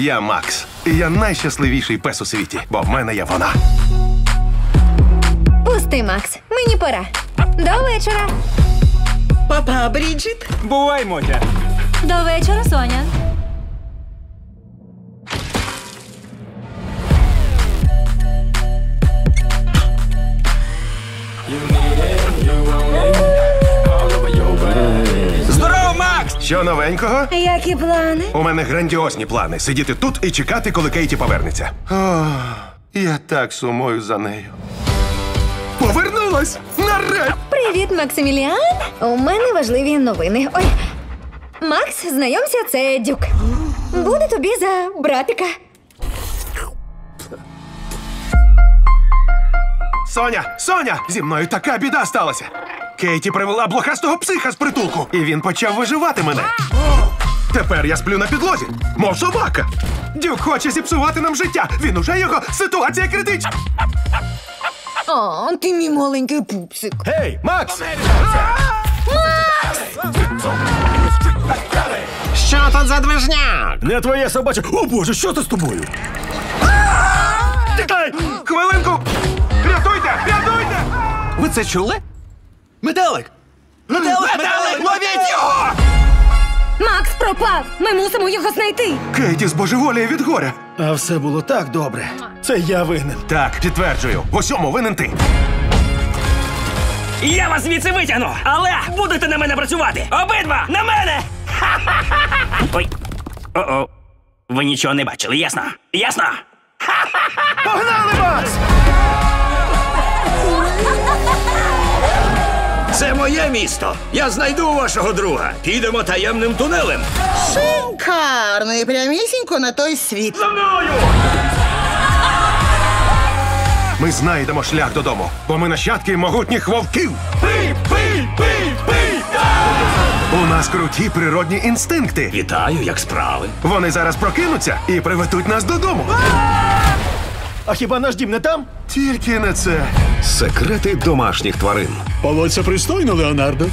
Я Макс. І я найщасливіший пес у світі, бо в мене є вона. Пусти, Макс. Мені пора. До вечора. Папа, Бріджит. Бувай, Мотя. До вечора, Соня. Що новенького? Які плани? У мене грандіозні плани сидіти тут і чекати, коли Кейті повернеться. О, я так сумую за нею. Повернулась! Нарешті! Привіт, Максиміліан. У мене важливі новини. Ой. Макс, знайомся, це Дюк. Буде тобі за братика. Соня! Соня! Зі мною така біда сталася. Кейті привела блохастого психа з притулку, і він почав виживати мене. Тепер я сплю на підлозі, мов собака. Дюк хоче зіпсувати нам життя. Він уже його ситуація критична. О, ти мій маленький пупсик. Гей, Макс! Що тут за движняк? Не твоє собаче. О боже, що це з тобою? Тікай! Хвилинку! Рятуйте! Рятуйте! Ви це чули? Метелик! Метелик! Метелик! Ловіть його! Макс пропав! Ми мусимо його знайти. Кейті збожеволіє від горя. А все було так добре. Це я винен. Так, підтверджую. В усьому винен ти. Я вас звідси витягну, але будете на мене працювати. Обидва на мене. Ой. О-о. Ви нічого не бачили, ясно? Ясно? Погнали, Макс! Моє місто. Я знайду вашого друга. Підемо таємним тунелем. Шикарно і прямісінько на той світ. Ми знайдемо шлях додому, бо ми нащадки могутніх вовків. Пий, пий, пий, пий! У нас круті природні інстинкти. Вітаю, як справи. Вони зараз прокинуться і приведуть нас додому. А хіба наш дім не там? Тільки не це. Секрети домашніх тварин. Поводься пристойно, Леонардо.